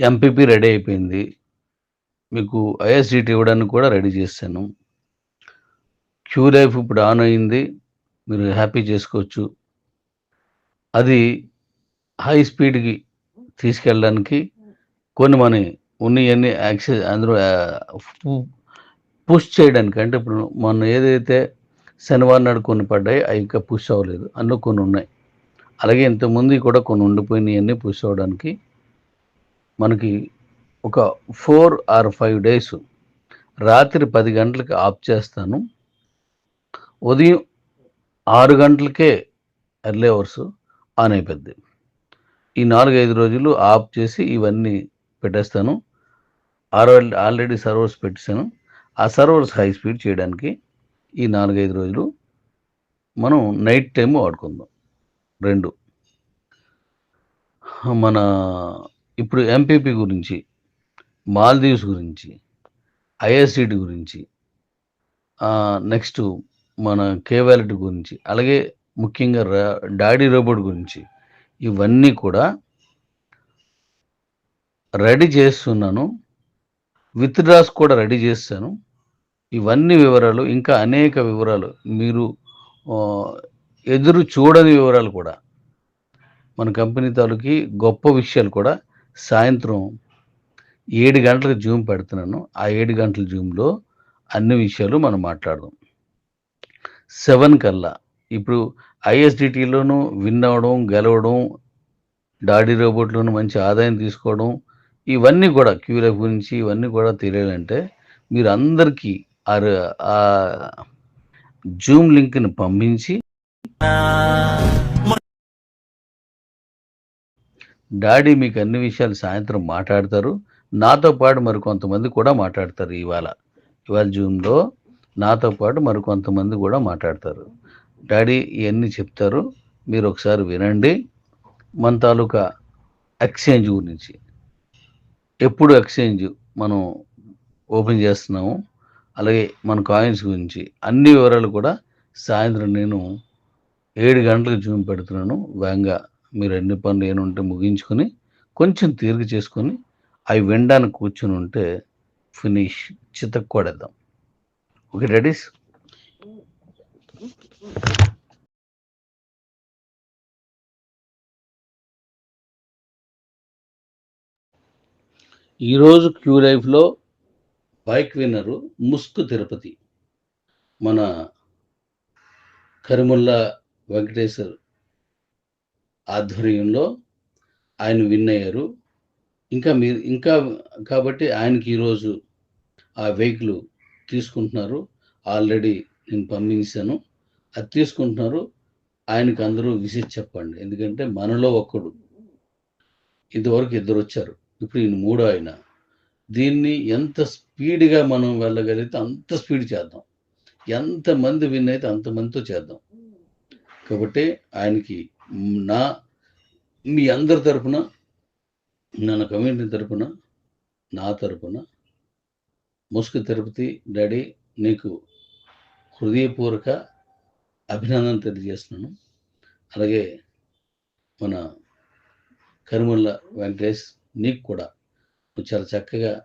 MPP ready అయిపోయింది. మీకు ISDT ఇవ్వడానికి కూడా రెడీ చేశాను. క్యూ లైఫ్ ఇప్పుడు ఆన్ అయింది. మీరు హ్యాపీ చేసుకోవచ్చు. అది హై స్పీడ్కి తీసుకెళ్ళడానికి కొన్ని మన ఉన్నవన్నీ యాక్సెస్ అందులో పుష్ చేయడానికి. అంటే ఇప్పుడు మొన్న ఏదైతే శనివారం నాడు కొన్ని పడ్డాయి అవి ఇంకా పుష్ అవ్వలేదు. అందులో కొన్ని ఉన్నాయి. అలాగే ఇంతకుముందు కూడా కొన్ని ఉండిపోయినాయి అన్నీ పుష్ అవ్వడానికి మనకి ఒక ఫోర్ ఆర్ ఫైవ్ డేస్ రాత్రి పది గంటలకి ఆఫ్ చేస్తాను. ఉదయం ఆరు గంటలకే ఎర్లీ అవర్స్ ఆన్ అయిపోద్ది. ఈ నాలుగైదు రోజులు ఆఫ్ చేసి ఇవన్నీ పెట్టేస్తాను. ఆల్రెడీ ఆల్రెడీ సర్వర్స్ పెట్టేశాను. ఆ సర్వర్స్ హై స్పీడ్ చేయడానికి ఈ నాలుగైదు రోజులు మనం నైట్ టైం వాడుకుందాం. రెండు మన ఇప్పుడు ఎంపీపీ గురించి మాల్దీవ్స్ గురించి ఐఎస్సిటి గురించి నెక్స్ట్ మన కేవాలిటీ గురించి అలాగే ముఖ్యంగా రా- డాడీ రోబోట్ గురించి ఇవన్నీ కూడా రెడీ చేస్తున్నాను. విత్ డ్రాస్ కూడా రెడీ చేస్తాను. ఇవన్నీ వివరాలు ఇంకా అనేక వివరాలు మీరు ఎదురు చూడని వివరాలు కూడా మన కంపెనీ తాలూకి గొప్ప విషయాలు కూడా సాయంత్రం ఏడు గంటలకు జూమ్ పెడుతున్నాను. ఆ ఏడు గంటల జూమ్లో అన్ని విషయాలు మనం మాట్లాడదాం. సెవెన్ కల్లా. ఇప్పుడు ఐఎస్డిటీలోనూ విన్ అవ్వడం గెలవడం డాడీ రోబోట్లోనూ మంచి ఆదాయం తీసుకోవడం ఇవన్నీ కూడా క్యూలెఫ్ గురించి ఇవన్నీ కూడా తెలియాలంటే మీరు అందరికీ ఆ ఆ జూమ్ లింక్ని పంపించి డాడీ మీకు అన్ని విషయాలు సాయంత్రం మాట్లాడతారు. నాతో పాటు మరి కొంతమంది కూడా మాట్లాడతారు ఇవాళ. ఇవాళ జూమ్లో నాతో పాటు మరికొంతమంది కూడా మాట్లాడతారు. డాడీ ఇవన్నీ చెప్తారు. మీరు ఒకసారి వినండి. మన తాలూకా ఎక్స్చేంజ్ గురించి. ఎప్పుడు ఎక్స్చేంజ్ మనం ఓపెన్ చేస్తున్నాము. అలాగే మన కాయిన్స్ గురించి. అన్ని వివరాలు కూడా సాయంత్రం నేను ఏడు గంటలకు జూమ్ పెడుతున్నాను. వేగంగా మీరు అన్ని పనులు ఏముంటే ముగించుకొని కొంచెం తీరిక చేసుకొని అవి వినడానికి కూర్చుని ఉంటే ఫినిష్ చితక్కొడేద్దాం. Okay readies? ఈరోజు క్యూ లైఫ్లో బైక్ విన్నరు ముస్కు తిరుపతి. మన కరిముల్లా వెంకటేశ్వర్ ఆధ్వర్యంలో ఆయన విన్ అయ్యారు. ఇంకా మీరు ఇంకా కాబట్టి ఆయనకి ఈరోజు ఆ వెహికల్ తీసుకుంటున్నారు. ఆల్రెడీ నేను పంపించాను. అది తీసుకుంటున్నారు. ఆయనకి అందరూ విసిట్ చెప్పండి. ఎందుకంటే మనలో ఒక్కడు ఇంతవరకు ఇద్దరు వచ్చారు. ఇప్పుడు ఈయన మూడో ఆయన. దీన్ని ఎంత స్పీడ్గా మనం వెళ్ళగలిగితే అంత స్పీడ్ చేద్దాం. ఎంతమంది విన్ అయితే అంతమందితో చేద్దాం. కాబట్టి ఆయనకి నా మీ అందరి తరపున నా కమ్యూనిటీ తరపున నా తరపున ముసుగు తిరుపతి డాడీ నీకు హృదయపూర్వక అభినందన తెలియజేస్తున్నాను. అలాగే మన కరిమల్ల వెంకటేష్ నీకు కూడా నువ్వు చాలా చక్కగా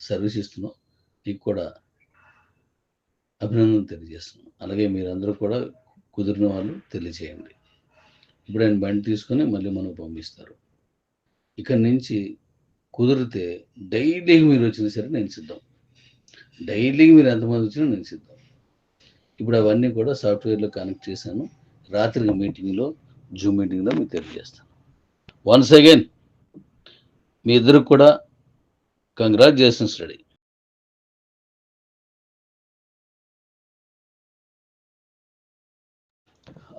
సర్వీస్ ఇస్తున్నావు. నీకు కూడా అభినందన తెలియజేస్తున్నాను. అలాగే మీరందరూ కూడా కుదిరిన వాళ్ళు తెలియజేయండి. ఇప్పుడు ఆయన బండి తీసుకొని మళ్ళీ మనకు పంపిస్తారు. ఇక్కడి నుంచి కుదిరితే డైలీ మీరు వచ్చినా సరే నేను సిద్ధం. డైలీ మీరు ఎంతమంది వచ్చినా నేను సిద్ధం. ఇప్పుడు అవన్నీ కూడా సాఫ్ట్వేర్లో కనెక్ట్ చేశాను. రాత్రి మీటింగ్లో జూమ్ మీటింగ్లో మీకు తెలియజేస్తాను. వన్స్ అగైన్ మీ ఇద్దరికి కూడా కంగ్రాచులేషన్స్ రెడీ.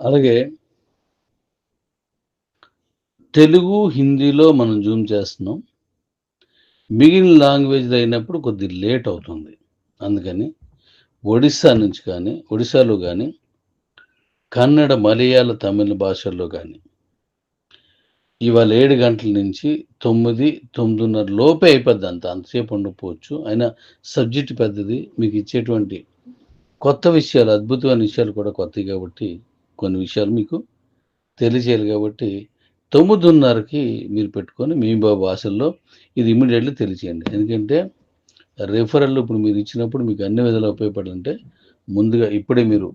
అలాగే తెలుగు హిందీలో మనం జూమ్ చేస్తున్నాం. మిగిలిన లాంగ్వేజ్ అయినప్పుడు కొద్ది లేట్ అవుతుంది. అందుకని ఒడిస్సా నుంచి కానీ ఒడిశాలో కానీ కన్నడ మలయాళ తమిళ భాషల్లో కానీ ఇవాళ ఏడు గంటల నుంచి తొమ్మిది తొమ్మిదిన్నర లోపే అయిపోద్ది అంత. అంతసేపు ఉండకపోవచ్చు. అయినా సబ్జెక్ట్ పెద్దది మీకు ఇచ్చేటువంటి కొత్త విషయాలు అద్భుతమైన విషయాలు కూడా కొత్తవి కాబట్టి కొన్ని విషయాలు మీకు తెలియజేయాలి కాబట్టి తొమ్మిదిన్నరకి మీరు పెట్టుకొని మీ బాబు భాషల్లో ఇది ఇమీడియట్లీ తెలియచేయండి ఎందుకంటే రెఫరల్ ఇప్పుడు మీరు ఇచ్చినప్పుడు మీకు అన్ని విధాలు ఉపయోగపడాలంటే ముందుగా ఇప్పుడే మీరు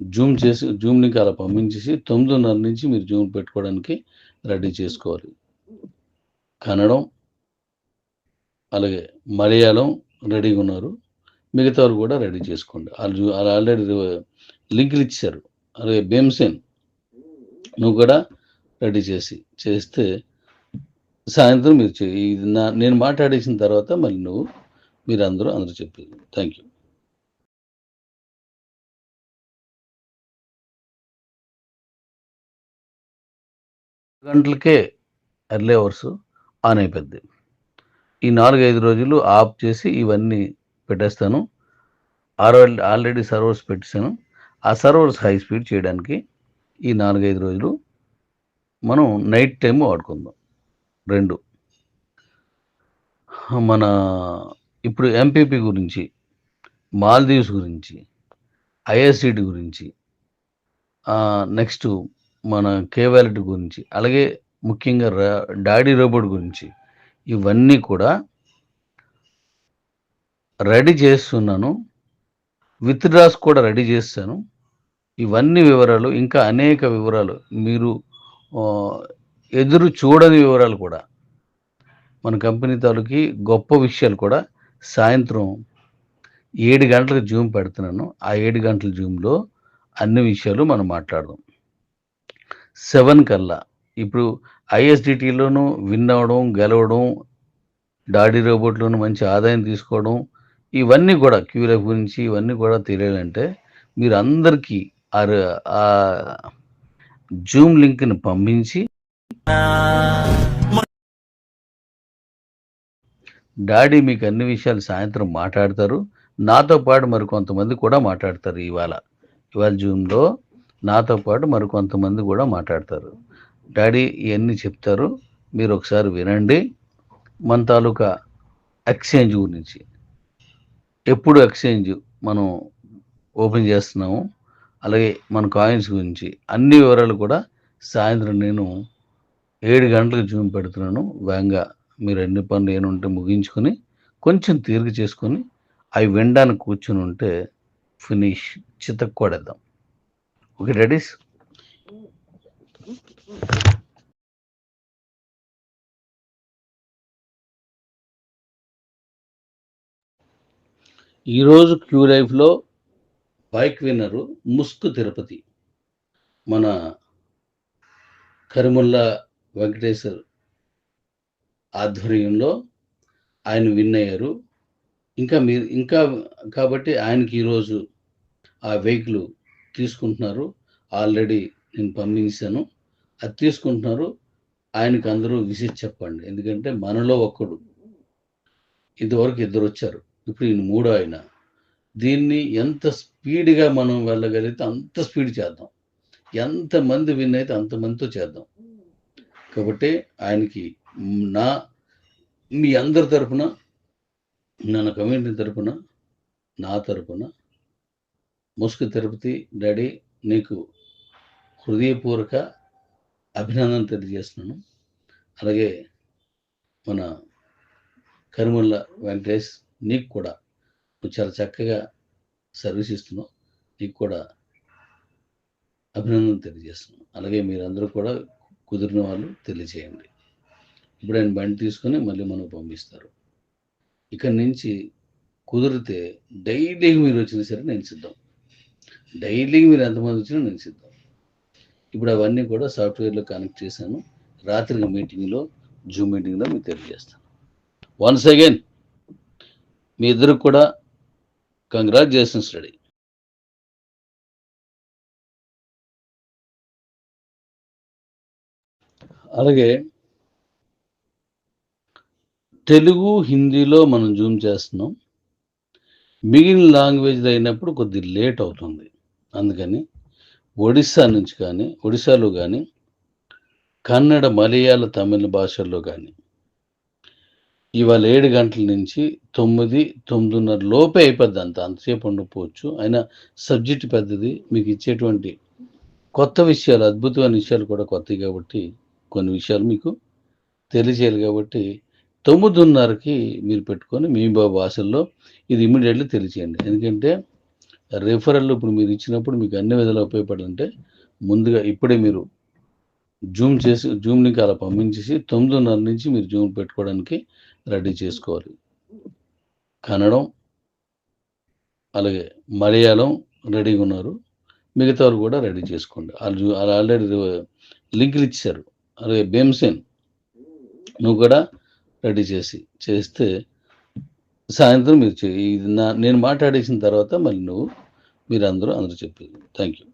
జూమ్ చేసి జూమ్ లింక్ అలా పంపించేసి తొమ్మిదిన్నర నుంచి మీరు జూమ్ పెట్టుకోవడానికి రెడీ చేసుకోవాలి. కన్నడం అలాగే మలయాళం రెడీగా ఉన్నారు. మిగతా వాళ్ళు కూడా రెడీ చేసుకోండి. వాళ్ళు వాళ్ళు ఆల్రెడీ లింకులు ఇచ్చారు. అలాగే భీమ్సేన్ నువ్వు కూడా రెడీ చేసి చేస్తే సాయంత్రం మీరు చే- ఇది నా నేను మాట్లాడేసిన తర్వాత మళ్ళీ నువ్వు మీరు అందరూ అందరూ చెప్పేది థ్యాంక్ యూ గంటలకే ఎర్లీ అవర్స్ ఆన్ అయిపోద్ది. ఈ నాలుగైదు రోజులు ఆఫ్ చేసి ఇవన్నీ పెట్టేస్తాను. ఆరో ఆల్రెడీ సర్వర్స్ పెట్టేశాను. ఆ సర్వర్స్ హై స్పీడ్ చేయడానికి ఈ నాలుగైదు రోజులు మనం నైట్ టైం వాడుకుందాం రెండు. మన ఇప్పుడు ఎంపీపీ గురించి మాల్దీవ్స్ గురించి ఐఎస్సిటి గురించి నెక్స్ట్ మన కేవాలిటీ గురించి అలాగే ముఖ్యంగా రా- డాడీ రోబోట్ గురించి ఇవన్నీ కూడా రెడీ చేస్తున్నాను. విత్ డ్రాస్ కూడా రెడీ చేస్తాను. ఇవన్నీ వివరాలు ఇంకా అనేక వివరాలు మీరు ఎదురు చూడని వివరాలు కూడా. మన కంపెనీ తాలూకి గొప్ప విషయాలు కూడా సాయంత్రం ఏడు గంటలకు జూమ్ పెడుతున్నాను. ఆ ఏడు గంటల జూమ్లో అన్ని విషయాలు మనం మాట్లాడదాం. సెవెన్ కల్లా. ఇప్పుడు ఐఎస్డిటీలోనూ విన్ అవ్వడం గెలవడం డాడీ రోబోట్లోనూ మంచి ఆదాయం తీసుకోవడం ఇవన్నీ కూడా క్యూఎఫ్ గురించి ఇవన్నీ కూడా తెలియాలంటే మీరు అందరికీ ఆ జూమ్ లింక్ని పంపించి డాడీ మీకు అన్ని విషయాలు సాయంత్రం మాట్లాడతారు. నాతో పాటు మరి కొంతమంది కూడా మాట్లాడతారు ఇవాళ. ఇవాళ జూమ్లో నాతో పాటు మరి కొంతమంది కూడా మాట్లాడతారు. డాడీ ఇవన్నీ చెప్తారు. మీరు ఒకసారి వినండి. మన తాలూకా ఎక్స్చేంజ్ గురించి. ఎప్పుడు ఎక్స్చేంజ్ మనం ఓపెన్ చేస్తున్నాము? అలాగే మన కాయిన్స్ గురించి అన్ని వివరాలు కూడా సాయంత్రం నేను ఏడు గంటలకు జూమ్ పెడుతున్నాను. వేగంగా మీరు అన్ని పనులు ఏనుంటే ముగించుకొని కొంచెం తీరిక చేసుకొని అవి వినడానికి కూర్చుని ఉంటే ఫినిష్ చితక్కొడేద్దాం. ఓకే రెడీస్ ఈరోజు క్యూ లైఫ్లో బైక్ విన్నరు ముస్కు తిరుపతి. మన కరిముల్లా వెంకటేశ్వర్ ఆధ్వర్యంలో ఆయన విన్ అయ్యారు. ఇంకా మీరు ఇంకా కాబట్టి ఆయనకి ఈరోజు ఆ వెహికల్ తీసుకుంటున్నారు. ఆల్రెడీ నేను పంపించాను. అది తీసుకుంటున్నారు. ఆయనకి అందరూ విసిట్ చెప్పండి. ఎందుకంటే మనలో ఒక్కడు. ఇంతవరకు ఇద్దరు వచ్చారు. ఇప్పుడు ఈయన మూడో ఆయన. దీన్ని ఎంత స్పీడ్గా మనం వెళ్ళగలిగితే అంత స్పీడ్ చేద్దాం. ఎంతమంది విన్ అయితే అంతమందితో చేద్దాం. కాబట్టి ఆయనకి నా మీ అందరి తరపున మన కమ్యూనిటీ తరపున నా తరపున ముసుగు తిరుపతి డాడీ నీకు హృదయపూర్వక అభినందన తెలియజేస్తున్నాను. అలాగే మన కరిముల్ల వెంకటేష్ నీకు కూడా నువ్వు చాలా చక్కగా సర్వీస్ ఇస్తున్నావు. నీకు కూడా అభినందన తెలియజేస్తున్నాను. అలాగే మీరందరూ కూడా కుదిరిన వాళ్ళు తెలియజేయండి. ఇప్పుడు ఆయన బండి తీసుకొని మళ్ళీ మనకు పంపిస్తారు. ఇక్కడి నుంచి కుదిరితే డైలీ మీరు వచ్చినా సరే నేను సిద్ధం. డైలీ మీరు ఎంతమంది వచ్చినా నేను సిద్ధం. ఇప్పుడు అవన్నీ కూడా సాఫ్ట్వేర్లో కనెక్ట్ చేశాను. రాత్రి మీటింగ్లో జూమ్ మీటింగ్లో మీకు తెలియజేస్తాను. వన్స్ అగైన్ మీ ఇద్దరికి కూడా కంగ్రాచులేషన్స్ రెడీ అలాగే తెలుగు హిందీలో మనం జూమ్ చేస్తున్నాం. మిగిలిన లాంగ్వేజ్ అయినప్పుడు కొద్ది లేట్ అవుతుంది. అందుకని ఒడిస్సా నుంచి కానీ ఒడిశాలో కానీ కన్నడ మలయాళ తమిళ భాషల్లో కానీ ఇవాళ ఏడు గంటల నుంచి తొమ్మిది తొమ్మిదిన్నర లోపే అయిపోద్ది అంత అంతసేపు ఉండకపోవచ్చు. అయినా సబ్జెక్ట్ పెద్దది. మీకు ఇచ్చేటువంటి కొత్త విషయాలు అద్భుతమైన విషయాలు కూడా కొత్తవి కాబట్టి కొన్ని విషయాలు మీకు తెలియజేయాలి కాబట్టి తొమ్మిదిన్నరకి మీరు పెట్టుకొని మీ బాబు భాషల్లో ఇది ఇమీడియట్లీ తెలియచేయండి. ఎందుకంటే రెఫరల్ ఇప్పుడు మీరు ఇచ్చినప్పుడు మీకు అన్ని విధాలు ఉపయోగపడాలంటే ముందుగా ఇప్పుడే మీరు జూమ్ చేసి జూమ్ లింక్ అలా పంపించేసి తొమ్మిదిన్నర నుంచి మీరు జూమ్ పెట్టుకోవడానికి రెడీ చేసుకోవాలి. కన్నడం అలాగే మలయాళం రెడీగా ఉన్నారు. మిగతా వారు కూడా రెడీ చేసుకోండి. వాళ్ళు వాళ్ళు ఆల్రెడీ లింకులు ఇచ్చారు. అలాగే భీమసేన్ నువ్వు కూడా రెడీ చేసి చేస్తే సాయంత్రం మీరు ఇది నా నేను మాట్లాడేసిన తర్వాత మళ్ళీ నువ్వు మీరు అందరూ అందరూ చెప్పేది. Thank you